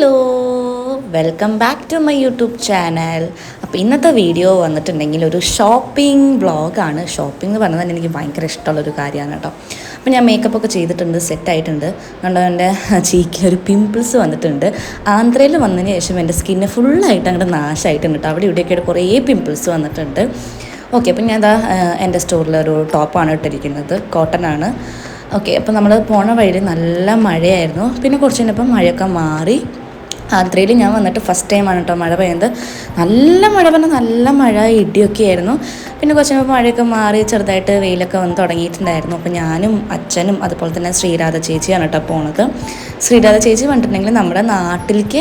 Hello welcome back to my YouTube channel. അപ്പോൾ ഇന്നത്തെ video വന്നിട്ടുണ്ടെങ്കിൽ ഒരു ഷോപ്പിംഗ് ബ്ലോഗാണ് ഷോപ്പിംഗ് എന്ന് പറഞ്ഞാൽ എനിക്ക് ഭയങ്കര ഇഷ്ടമുള്ളൊരു കാര്യമാണ് കേട്ടോ. അപ്പോൾ ഞാൻ മേക്കപ്പ് ഒക്കെ ചെയ്തിട്ടുണ്ട് സെറ്റായിട്ടുണ്ട് കണ്ടോ എന്റെ ചീക്കിൽ ഒരു പിമ്പിൾസ് വന്നിട്ടുണ്ട്. ആന്ധ്രയിൽ വന്നതിന് ശേഷം എന്റെ സ്കിന്ന് ഫുള്ളായിട്ട് അങ്ങോട്ട് നാശമായിട്ടുണ്ട് കേട്ടോ. അവിടെ ഇവിടെയൊക്കെ കുറേ പിമ്പിൾസ് വന്നിട്ടുണ്ട്. ഓക്കെ അപ്പം ഞാൻ എന്താ എന്റെ സ്റ്റോറിൽ ഒരു ടോപ്പാണ് ഇട്ടിരിക്കുന്നത്. കോട്ടൺ ആണ്. ഓക്കെ അപ്പം നമ്മൾ പോണ വഴിയിൽ നല്ല മഴയായിരുന്നു. പിന്നെ കുറച്ച് കഴിഞ്ഞപ്പം മഴയൊക്കെ മാറി. ആന്ധ്രയിൽ ഞാൻ വന്നിട്ട് ഫസ്റ്റ് ടൈമാണ് കേട്ടോ മഴ പെയ്യുന്നത്. നല്ല മഴ പറഞ്ഞാൽ നല്ല മഴ ഇടിയൊക്കെ ആയിരുന്നു. പിന്നെ കുറച്ച് കഴിയുമ്പോൾ മഴയൊക്കെ മാറി ചെറുതായിട്ട് വെയിലൊക്കെ വന്ന് തുടങ്ങിയിട്ടുണ്ടായിരുന്നു. അപ്പോൾ ഞാനും അച്ഛനും അതുപോലെ തന്നെ ശ്രീരാധ ചേച്ചിയാണ് കേട്ടോ പോണത്. ശ്രീരാധ ചേച്ചി വന്നിട്ടുണ്ടെങ്കിൽ നമ്മുടെ നാട്ടിലേക്ക്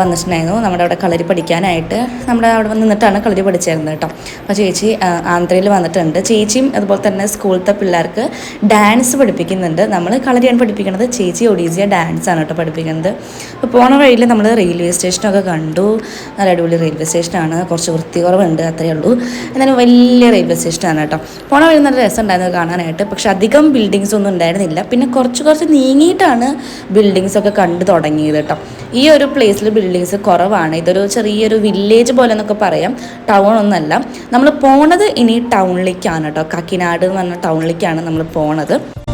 വന്നിട്ടുണ്ടായിരുന്നു. നമ്മുടെ അവിടെ കളരി പഠിക്കാനായിട്ട് നമ്മുടെ അവിടെ നിന്നിട്ടാണ് കളരി പഠിച്ചിരുന്നത് കേട്ടോ. അപ്പോൾ ചേച്ചി ആന്ധ്രയിൽ വന്നിട്ടുണ്ട്. ചേച്ചിയും അതുപോലെ തന്നെ സ്കൂളിലത്തെ പിള്ളേർക്ക് ഡാൻസ് പഠിപ്പിക്കുന്നുണ്ട്. നമ്മൾ കളരിയാണ് പഠിപ്പിക്കുന്നത്. ചേച്ചി ഒഡീസിയ ഡാൻസ് ആണ് കേട്ടോ പഠിപ്പിക്കുന്നത്. അപ്പോൾ പോണ വഴിയിൽ നമ്മൾ റെയിൽവേ സ്റ്റേഷനൊക്കെ കണ്ടു. നല്ല അടിപൊളി റെയിൽവേ സ്റ്റേഷനാണ്. കുറച്ച് വൃത്തി കുറവുണ്ട് അത്രയേ ഉള്ളൂ. എന്നാലും വലിയ റെയിൽവേ സ്റ്റേഷനാണ് കേട്ടോ. പോണ വഴി നല്ല രസം ഉണ്ടായിരുന്നു കാണാനായിട്ട്. പക്ഷെ അധികം ബിൽഡിങ്സ് ഒന്നും ഉണ്ടായിരുന്നില്ല. പിന്നെ കുറച്ച് കുറച്ച് നീങ്ങിയിട്ടാണ് ബിൽഡിങ്സ് ഒക്കെ കണ്ടു തുടങ്ങിയത് കേട്ടോ. ഈ ഒരു പ്ലേസിൽ ബിൽഡിങ്സ് കുറവാണ്. ഇതൊരു ചെറിയൊരു വില്ലേജ് പോലെ എന്നൊക്കെ പറയാം. ടൗൺ ഒന്നല്ല. നമ്മൾ പോണത് ഇനി ടൗണിലേക്കാണ് കേട്ടോ. കാക്കിനാട് എന്ന് പറഞ്ഞ ടൗണിലേക്കാണ് നമ്മൾ പോണത്.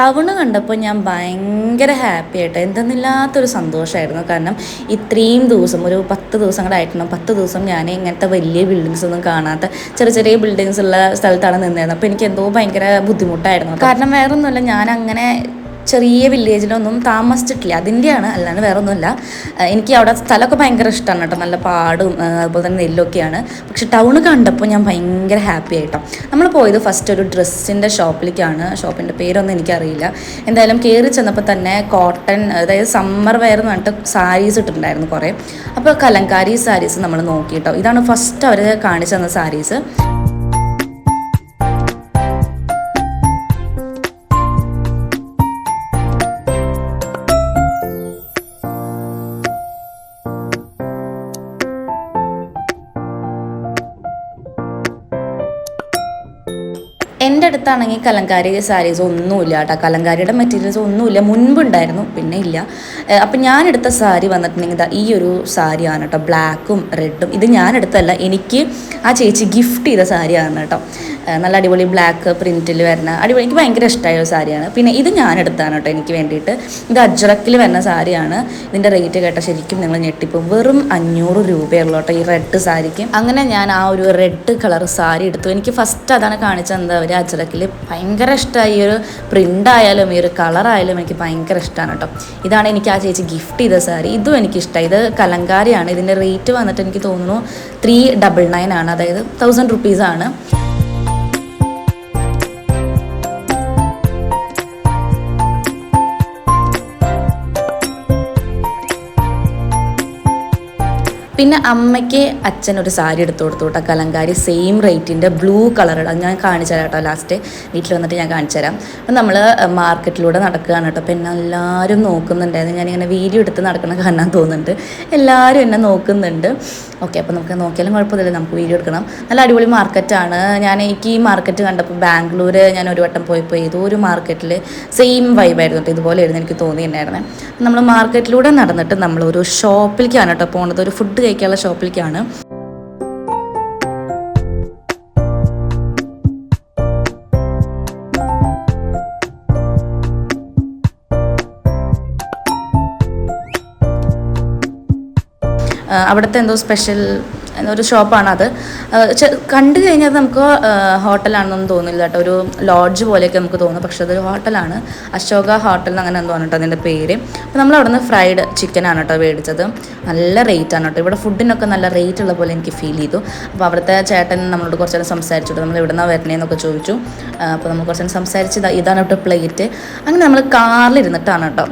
ടൗണ് കണ്ടപ്പോൾ ഞാൻ ഭയങ്കര ഹാപ്പി ആയിട്ട് എന്തെന്നില്ലാത്തൊരു സന്തോഷമായിരുന്നു. കാരണം ഇത്രയും ദിവസം ഒരു പത്ത് ദിവസം കൂടെ ആയിട്ടുണ്ട് പത്ത് ദിവസം ഞാൻ ഇങ്ങനത്തെ വലിയ ബിൽഡിങ്സ് ഒന്നും കാണാത്ത ചെറിയ ചെറിയ ബിൽഡിങ്സ് ഉള്ള സ്ഥലത്താണ് നിന്നിരുന്നത്. അപ്പോൾ എനിക്ക് എന്തോ ഭയങ്കര ബുദ്ധിമുട്ടായിരുന്നു. കാരണം വേറൊന്നുമല്ല ഞാൻ അങ്ങനെ ചെറിയ വില്ലേജിലൊന്നും താമസിച്ചിട്ടില്ല. അതിന്റെയാണ് അല്ലാണ്ട് വേറെ ഒന്നുമില്ല എനിക്ക് അവിടെ സ്ഥലമൊക്കെ ഭയങ്കര ഇഷ്ടമാണ് കേട്ടോ. നല്ല പാടും അതുപോലെ തന്നെ നെല്ലൊക്കെയാണ്. പക്ഷെ ടൗൺ കണ്ടപ്പോൾ ഞാൻ ഭയങ്കര ഹാപ്പി ആയിട്ടോ. നമ്മൾ പോയത് ഫസ്റ്റ് ഒരു ഡ്രസ്സിന്റെ ഷോപ്പിലേക്കാണ് ഷോപ്പിന്റെ പേരൊന്നും എനിക്കറിയില്ല. എന്തായാലും കയറി ചെന്നപ്പോൾ തന്നെ കോട്ടൺ അതായത് സമ്മർ വെയർ എന്ന് പറഞ്ഞിട്ട് സാരീസ് ഇട്ടിട്ടുണ്ടായിരുന്നു കുറേ. അപ്പോൾ കലങ്കാരി സാരീസ് നമ്മൾ നോക്കി കേട്ടോ. ഇതാണ് ഫസ്റ്റ് അവർ കാണിച്ചു തന്ന സാരീസ് എന്റെ അടുത്താണെങ്കിൽ കലങ്കാരി സാരീസ് ഒന്നുമില്ല കേട്ടോ. കലങ്കാരിയുടെ മെറ്റീരിയൽസ് ഒന്നുമില്ല. മുൻപുണ്ടായിരുന്നു പിന്നെ ഇല്ല. അപ്പം ഞാൻ എടുത്ത സാരി വന്നിട്ടുണ്ടെങ്കിൽ ഈ ഒരു സാരിയാണ് കേട്ടോ. ബ്ലാക്കും റെഡും ഇത് ഞാൻ എടുത്തല്ല എനിക്ക് ആ ചേച്ചി ഗിഫ്റ്റ് ചെയ്ത സാരിയാണ് കേട്ടോ. നല്ല അടിപൊളി ബ്ലാക്ക് പ്രിന്റിൽ വരുന്ന അടിപൊളി എനിക്ക് ഭയങ്കര ഇഷ്ടമായ ഒരു സാരിയാണ്. പിന്നെ ഇത് ഞാൻ എടുത്താണ് കേട്ടോ എനിക്ക് വേണ്ടിയിട്ട്. ഇത് അജ്രക്കിൽ വരുന്ന സാരിയാണ്. ഇതിന്റെ റേറ്റ് കേട്ട ശരിക്കും നിങ്ങൾ ഞെട്ടിപ്പോവും. വെറും അഞ്ഞൂറ് രൂപയുള്ളൂ കേട്ടോ ഈ റെഡ് സാരിക്ക്. അങ്ങനെ ഞാൻ ആ ഒരു റെഡ് കളർ സാരി എടുത്തു. എനിക്ക് ഫസ്റ്റ് അതാണ് കാണിച്ചത്. എന്താ ഒരു അജ്രക്കിൽ ഭയങ്കര ഇഷ്ടമായി ഈ ഒരു പ്രിന്റ് ആയാലും ഈ ഒരു കളറായാലും എനിക്ക് ഭയങ്കര ഇഷ്ടമാണ് കേട്ടോ. ഇതാണ് എനിക്ക് ആ ചേച്ചി ഗിഫ്റ്റ് ചെയ്ത സാരി. ഇതും എനിക്ക് ഇഷ്ടമായി ഇത് കലങ്കാരിയാണ്. ഇതിന്റെ റേറ്റ് വന്നിട്ട് എനിക്ക് തോന്നുന്നു ത്രീ ഡബിൾ നയൻ ആണ്. അതായത് തൗസൻഡ് റുപ്പീസാണ് പിന്നെ അമ്മയ്ക്ക് അച്ഛൻ ഒരു സാരി എടുത്തു കൊടുത്തു കേട്ടോ കലങ്കാരി. സെയിം റേറ്റിന്റെ ബ്ലൂ അത് ഞാൻ കാണിച്ചു തരാം കേട്ടോ ലാസ്റ്റ് വീട്ടിൽ വന്നിട്ട് ഞാൻ കാണിച്ചു തരാം. അപ്പം നമ്മൾ മാർക്കറ്റിലൂടെ നടക്കുകയാണ് കേട്ടോ. അപ്പം എന്നെ എല്ലാവരും നോക്കുന്നുണ്ടായിരുന്നു. ഞാനിങ്ങനെ വീഡിയോ എടുത്ത് നടക്കണ കാണാൻ തോന്നുന്നുണ്ട്. എല്ലാവരും എന്നെ നോക്കുന്നുണ്ട്. ഓക്കെ അപ്പോൾ നമുക്ക് നോക്കിയാലും കുഴപ്പമില്ല നമുക്ക് വീഡിയോ എടുക്കണം. നല്ല അടിപൊളി മാർക്കറ്റാണ് ഞാൻ എനിക്ക് ഈ മാർക്കറ്റ് കണ്ടപ്പോൾ ബാംഗ്ലൂർ ഞാൻ ഒരു വട്ടം പോയപ്പോൾ ഏതോ ഒരു മാർക്കറ്റിൽ സെയിം വൈബായിരുന്നു കേട്ടോ. ഇതുപോലെ ആയിരുന്നു എനിക്ക് തോന്നിയിട്ടുണ്ടായിരുന്നത് നമ്മൾ മാർക്കറ്റിലൂടെ നടന്നിട്ട് നമ്മൾ ഒരു ഷോപ്പിലേക്കാണ് കേട്ടോ പോണത്. ഒരു ഫുഡ് കഴിക്കാനുള്ള ഷോപ്പിലേക്കാണ്. അവിടുത്തെ എന്തോ സ്പെഷ്യൽ എന്നൊരു അത് കണ്ടു കഴിഞ്ഞാൽ നമുക്ക് ഹോട്ടലാണെന്നൊന്നും തോന്നില്ല കേട്ടോ. ഒരു ലോഡ്ജ് പോലെയൊക്കെ നമുക്ക് തോന്നും. പക്ഷെ അതൊരു ഹോട്ടലാണ്. അശോക ഹോട്ടൽ എന്ന് അങ്ങനെ എന്തോ ആണ് അതിന്റെ പേര്. അപ്പോൾ നമ്മൾ അവിടെ നിന്ന് ഫ്രൈഡ് ചിക്കനാണ് കേട്ടോ മേടിച്ചത്. നല്ല റേറ്റ് ആണ് കേട്ടോ. ഇവിടെ ഫുഡിനൊക്കെ നല്ല റേറ്റ് ഉള്ള പോലെ എനിക്ക് ഫീൽ ചെയ്തു. അപ്പോൾ അവിടുത്തെ ചേട്ടൻ നമ്മളോട് കുറച്ച് നേരം സംസാരിച്ചു കേട്ടോ. നമ്മൾ എവിടെ നിന്നാണ് വരണേന്നൊക്കെ ചോദിച്ചു. അപ്പോൾ നമ്മൾ കുറച്ച് നേരം സംസാരിച്ച് ഇതാണ് കേട്ടോ പ്ലേറ്റ് അങ്ങനെ നമ്മൾ കാറിലിരുന്നിട്ടാണ് കേട്ടോ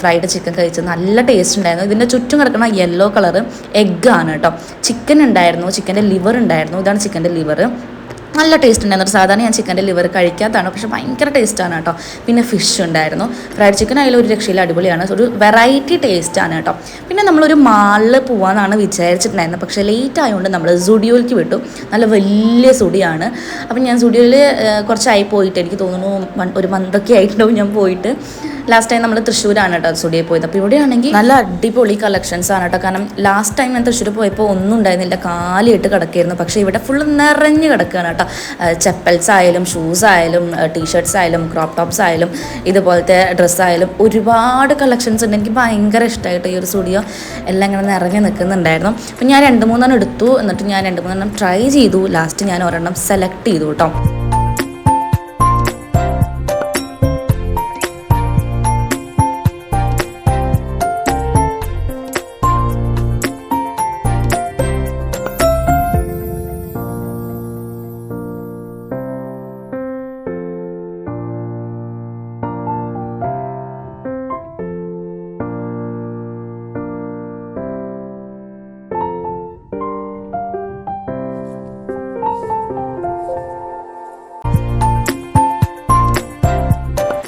ഫ്രൈഡ് ചിക്കൻ കഴിച്ചത്. നല്ല ടേസ്റ്റ് ഉണ്ടായിരുന്നു. ഇതിന്റെ ചുറ്റും കിടക്കുന്ന യെല്ലോ കളർ എഗ്ഗ് ആണ് കേട്ടോ. ചിക്കൻ ഉണ്ടായിരുന്നു ചിക്കന്റെ ലിവർ ഉണ്ടായിരുന്നു ഇതാണ് ചിക്കന്റെ ലിവർ. നല്ല ടേസ്റ്റ് ഉണ്ടായിരുന്നു സാധാരണ ഞാൻ ചിക്കന്റെ ലിവർ കഴിക്കാത്തതാണ് പക്ഷെ ഭയങ്കര ടേസ്റ്റാണ് കേട്ടോ. പിന്നെ ഫിഷ് ഉണ്ടായിരുന്നു. ഫ്രൈഡ് ചിക്കൻ അതിൽ ഒരു രക്ഷയിൽ അടിപൊളിയാണ്. ഒരു വെറൈറ്റി ടേസ്റ്റാണ് കേട്ടോ. പിന്നെ നമ്മളൊരു മാളിൽ പോകാമെന്നാണ് വിചാരിച്ചിട്ടുണ്ടായിരുന്നത് പക്ഷേ ലേറ്റ് ആയതുകൊണ്ട് നമ്മൾ സുഡിയോയിലേക്ക് വിട്ടു. നല്ല വലിയ സുഡിയാണ് അപ്പം ഞാൻ സുഡിയോയിൽ കുറച്ചായി പോയിട്ട് എനിക്ക് തോന്നുന്നു ഒരു മന്തൊക്കെ ആയിട്ടുണ്ടാവും ഞാൻ പോയിട്ട്. ലാസ്റ്റ് ടൈം നമ്മൾ തൃശ്ശൂരാണ് കേട്ടോ സ്റ്റുഡിയോ പോയത്. അപ്പോൾ ഇവിടെയാണെങ്കിൽ നല്ല അടിപൊളി കളക്ഷൻസ് ആണ് കേട്ടോ. കാരണം ലാസ്റ്റ് ടൈം ഞാൻ തൃശ്ശൂർ പോയപ്പോൾ ഒന്നും ഉണ്ടായിരുന്നില്ല. കാലിയിട്ട് കിടക്കായിരുന്നു. പക്ഷേ ഇവിടെ ഫുള്ള് നിറഞ്ഞു കിടക്കുകയാണ് കേട്ടോ. ചെപ്പൽസ് ആയാലും ഷൂസ് ആയാലും ടീഷർട്ട്സ് ആയാലും ക്രോപ്പ് ടോപ്സ് ആയാലും ഇതുപോലത്തെ ഡ്രസ്സ് ആയാലും ഒരുപാട് കളക്ഷൻസ് ഉണ്ട്. എനിക്ക് ഭയങ്കര ഇഷ്ടമായിട്ട് ഈ ഒരു സ്റ്റുഡിയോ. എല്ലാം ഇങ്ങനെ നിറഞ്ഞു നിൽക്കുന്നുണ്ടായിരുന്നു. അപ്പം ഞാൻ രണ്ട് മൂന്നെണ്ണം എടുത്തു. എന്നിട്ട് ഞാൻ രണ്ട് മൂന്നെണ്ണം ട്രൈ ചെയ്തു. ലാസ്റ്റ് ഞാൻ ഒരെണ്ണം സെലക്ട് ചെയ്തു കേട്ടോ.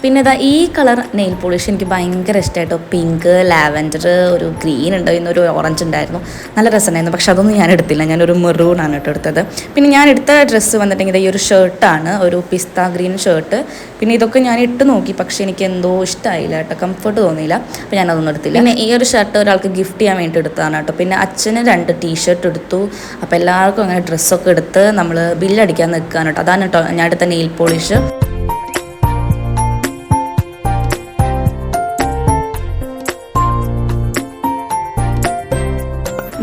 പിന്നെ ഇതാ ഈ കളർ നെയിൽ പോളിഷ് എനിക്ക് ഭയങ്കര ഇഷ്ടമായിട്ടോ പിങ്ക് ലാവൻഡർ ഒരു ഗ്രീൻ ഉണ്ട് ഒരു ഓറഞ്ച് ഉണ്ടായിരുന്നു. നല്ല രസമുണ്ടായിരുന്നു. പക്ഷെ അതൊന്നും ഞാൻ എടുത്തില്ല. ഞാനൊരു മെറൂൺ ആണ് കേട്ടോ എടുത്തത്. പിന്നെ ഞാൻ എടുത്ത ഡ്രസ്സ് വന്നിട്ടുണ്ടെങ്കിൽ ഈ ഒരു ഷർട്ടാണ് ഒരു പിസ്ത ഗ്രീൻ ഷർട്ട് പിന്നെ ഇതൊക്കെ ഞാൻ ഇട്ട് നോക്കി. പക്ഷെ എനിക്ക് എന്തോ ഇഷ്ടമായില്ല കേട്ടോ. കംഫർട്ട് തോന്നിയില്ല. അപ്പോൾ ഞാനതൊന്നും എടുത്തില്ല. പിന്നെ ഈ ഒരു ഷർട്ട് ഒരാൾക്ക് ഗിഫ്റ്റ് ചെയ്യാൻ വേണ്ടി എടുത്തതാണ് കേട്ടോ. പിന്നെ അച്ഛന് രണ്ട് ടീഷർട്ട് എടുത്തു. അപ്പോൾ എല്ലാവർക്കും അങ്ങനെ ഡ്രസ്സൊക്കെ എടുത്ത് നമ്മൾ ബില്ലടിക്കാൻ നിൽക്കുകയാണ് കേട്ടോ. അതാണ് കേട്ടോ ഞാൻ എടുത്ത നെയിൽ പോളിഷ്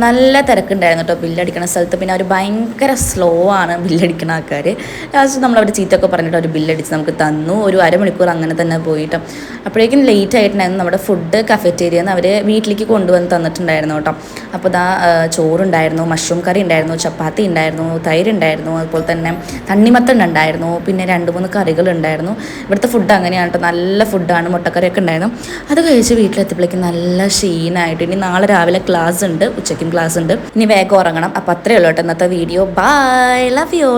നല്ല തിരക്കുണ്ടായിരുന്നു കേട്ടോ ബില്ലടിക്കണ സ്ഥലത്ത്. പിന്നെ അവർ ഭയങ്കര സ്ലോ ആണ് ബില്ലടിക്കണ ആൾക്കാർ ലാസ്റ്റ് നമ്മളവിടെ ചീത്തൊക്കെ പറഞ്ഞിട്ട് അവർ ബില്ലടിച്ച് നമുക്ക് തന്നു. ഒരു അരമണിക്കൂർ അങ്ങനെ തന്നെ പോയിട്ട്. അപ്പോഴേക്കും ലേറ്റ് ആയിട്ടുണ്ടായിരുന്നു നമ്മുടെ ഫുഡ് കഫറ്റേരിയ അവർ വീട്ടിലേക്ക് കൊണ്ടുവന്ന് തന്നിട്ടുണ്ടായിരുന്നു കേട്ടോ. അപ്പോൾ ഇതാ ചോറുണ്ടായിരുന്നു മഷ്റൂം കറി ഉണ്ടായിരുന്നു ചപ്പാത്തി ഉണ്ടായിരുന്നു തൈര് ഉണ്ടായിരുന്നു അതുപോലെ തന്നെ തണ്ണിമത്തൻ ഉണ്ടായിരുന്നു പിന്നെ രണ്ട് മൂന്ന് കറികളുണ്ടായിരുന്നു ഇവിടുത്തെ ഫുഡ് അങ്ങനെയാണ് കേട്ടോ. നല്ല ഫുഡാണ് മുട്ടക്കറിയൊക്കെ ഉണ്ടായിരുന്നു. അത് കഴിച്ച് വീട്ടിലെത്തിയപ്പോഴേക്കും നല്ല ക്ഷീണമായിട്ട് ഇനി നാളെ രാവിലെ ക്ലാസ് ഉണ്ട് ഉച്ചയ്ക്കും ക്ലാസ് ഉണ്ട് ഇനി വേഗം ഉറങ്ങണം. അപ്പം അത്രയേ ഉള്ളൂ കേട്ടോ ഇന്നത്തെ വീഡിയോ. Bye love you